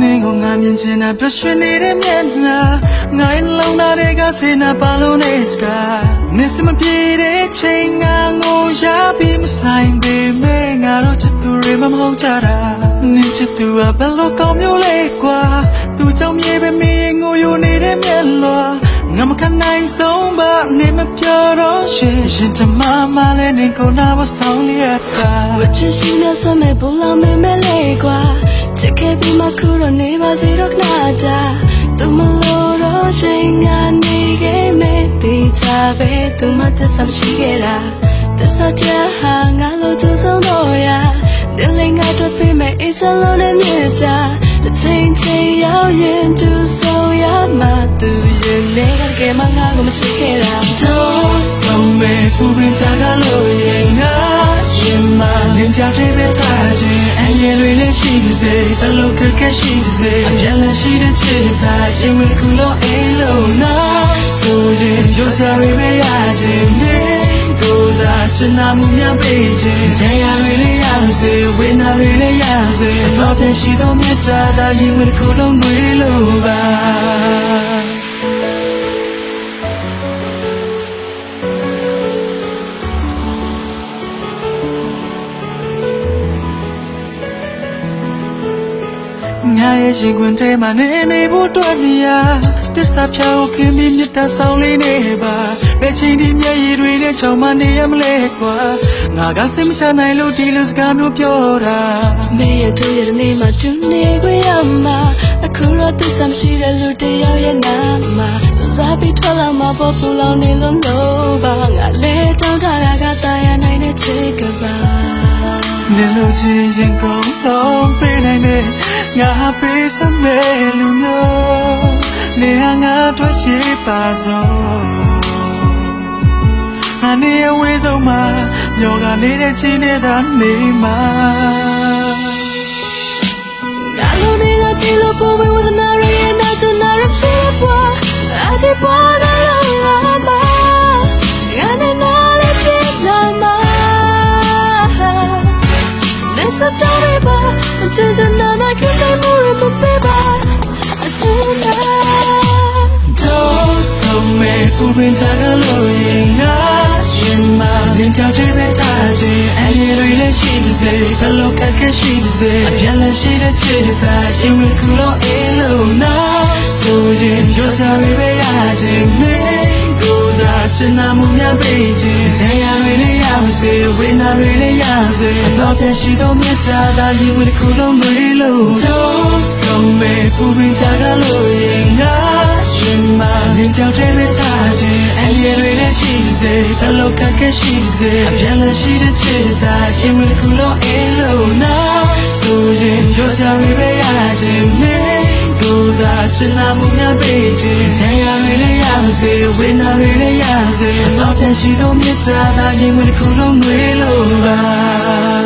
နေကိုငါမြင်ချင်တာပြရွှင်နေတဲ့မျက်နှာငါရဲ့လုံးသားတွေကစေနာပါလို့နေစကားနေစမပြေတဲ့ချိန်ငါငိုရပြီးမဆိုင်ပေမဲ့ငါတို့ချစ်သူတွေမမဟုတ်ကြတာနင်ချစ်သူကဘယ်လိုကောင်းမျိုးလဲကွာသူကြောင့်မြေပဲမင်းငိုယိုနေတဲ့မျက်လွှာငါမခံနိုင်ဆုံးပါနေမပြောတော့ရှင်ရှင်တမမလည်းနေကိုနာမဆောင်လျက်တာဝချစ်ရှိနေစမဲ့ဘူလာမဲမဲလေးကွာ ချိန်ကနေခဲ့မဲ့တေချာပဲသူမသက်ဆောင်ရှိခဲ့တာသက်ဆောင်ချဟာငါလို့ချစ်ဆုံးတော့ရဒီလိန်ကတော့ပြမဲ့အချလုံးနဲ့မြတ်တာတစ်ချိန်ချိန်ရောက်ရင်သူဆုံးရမှသူရင်နေကဲမှငါကိုမချစ်ခဲ့တာတော့ဆုံးမဲ့ပူပင်ချာကလို့ရင်ငါရင်မလင်းကြတဲ့ပဲထားခြင်းအငယ်တွေလ ည်းရှိပါစေတလုံးကကရှိပါစေအပြန်လည်းရှိတဲ့ချစ်ပါရှင်ဝင်ခုလို့အိမ်လို့နာဆိုရင်ရောစားရပဲရခြင်းနေကိုယ်သာချင်နာမှုများပေးခြင်းတရားတွေလည်းရစေဝိညာဉ်တွေလည်းရစေတော့ပြန်ရှိသောမြတ်တာသာရင်ဝင်ခုလုံးတွေလို့ပါ ငါရဲ့ရှင်ခွင်ထဲမှာနေနေဖို့အတွက်မြာတစ္ဆာဖြောင်းခင်ပြီးမြတ်တဆောင်လေးနေပါဘယ်ချိန်ဒီမျက်ရည်တွေနဲ့ချောင်းမနေရမလဲကွာငါကစိတ်မချနိုင်လို့ဒီလိုစကားမျိုးပြောတာမေရတို့ရဲ့နေမှာတူနေခွင့်ရမှာအခုတော့သစ္စာမရှိတဲ့လူတစ်ယောက်ရဲ့နာမှာစူစားပြီးထွက်လာမှာပေါ်ပူလောင်နေလို့လို့ပါငါလဲတောင်းထားတာကတာယာနိုင်တဲ့ချစ်ကပါနေလို့ချင်ရင်ကုန်တော့ပေးနိုင်တယ် ငါပေးစမဲ့လူမျိုးနေဟာငါတို့ရှိပါစို့အနေအဝေးဆုံးမှာယောဂနေတဲ့ချင်းနေတာနေမှာ stop talking about until the night I can say more and more baby until night တော့ဆုံးမဲ့ပူပင်ချကလို့ရင်ငါရင်မလင်းချတဲ့ပဲထားခြင်းအရေးတွေလည်းရှိပါစေဘလို့ကကရှိပါစေအပြန်လည်းရှိတဲ့ချစ်ပါရှင်ဝင်ခုလို့အေးလို့နာဆိုရင်ရောစားရပဲရခြင်းနေကိုယ်သာချင်နာမှုများပေးခြင်းတရားတွေလည်းရပါ စေဝိညာဉ်တွေလည်းရပါစေတော့ပြန်ရှိသောမြတ်တာသာရင်ဝင်ခုလုံးတွေလို့တော့ဆုံးမဲ့ပူပင်ချကလို့ရင်ငါရှင်မလင်းကြောက်တဲ့ထားခြင်းအရေးတွေလည်းရှိပါစေတလောကကရှိပါစေအပြန်လည်းရှိတဲ့ချစ်သာရှင်ဝင်ခုလို့အေးလို့နာဆိုရင်ပြောကြရပဲရခြင်းနဲ့ကို ယ်သာချင်လာမှုများပေးခြင်းတရားတွေလည်းရပါစေဝိညာဉ်တွေလည်းရပါစေတော့ပြန်ရှိသောမြတ်တာသာရှင်ဝင်ခုလို့ငွေလို့ပါ